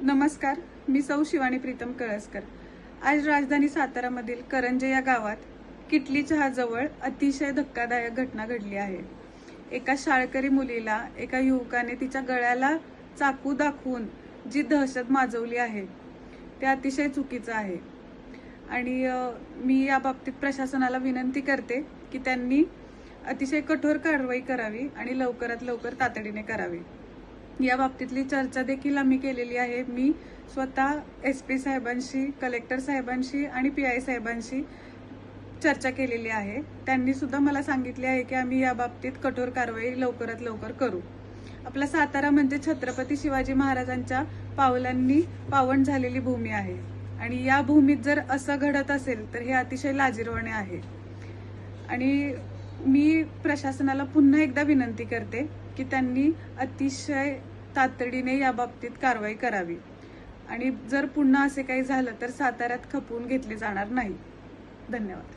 नमस्कार मी सौ शिवानी प्रीतम कळसकर. आज राजधानी सातारामधील करंजे या गावात किटली चहाजवळ अतिशय धक्कादायक घटना घडली आहे. एका शाळकरी मुलीला एका युवकाने तिच्या गळ्याला चाकू दाखवून जी दहशत माजवली आहे ते अतिशय चुकीचं आहे. आणि मी या बाबतीत प्रशासनाला विनंती करते की त्यांनी अतिशय कठोर कारवाई करावी आणि लवकरात लवकर तातडीने करावी. या बाबतीतली चर्चा देखील आम्ही केलेली आहे. मी स्वतः एस पी साहेबांशी कलेक्टर साहेबांशी आणि पी आय साहेबांशी चर्चा केलेली आहे. त्यांनी सुद्धा मला सांगितले आहे की आम्ही या बाबतीत कठोर कारवाई लवकरात लवकर करू. आपला सातारा म्हणजे छत्रपती शिवाजी महाराजांच्या पावलांनी पावन झालेली भूमी आहे. आणि या भूमीत जर असं घडत असेल तर हे अतिशय लाजिरवाणे आहे. आणि मी प्रशासनाला पुन्हा एकदा विनंती करते की त्यांनी अतिशय तातडीने या बाबतीत कारवाई करावी. आणि जर पुन्हा असे काही झालं तर साताऱ्यात खपवून घेतले जाणार नाही. धन्यवाद.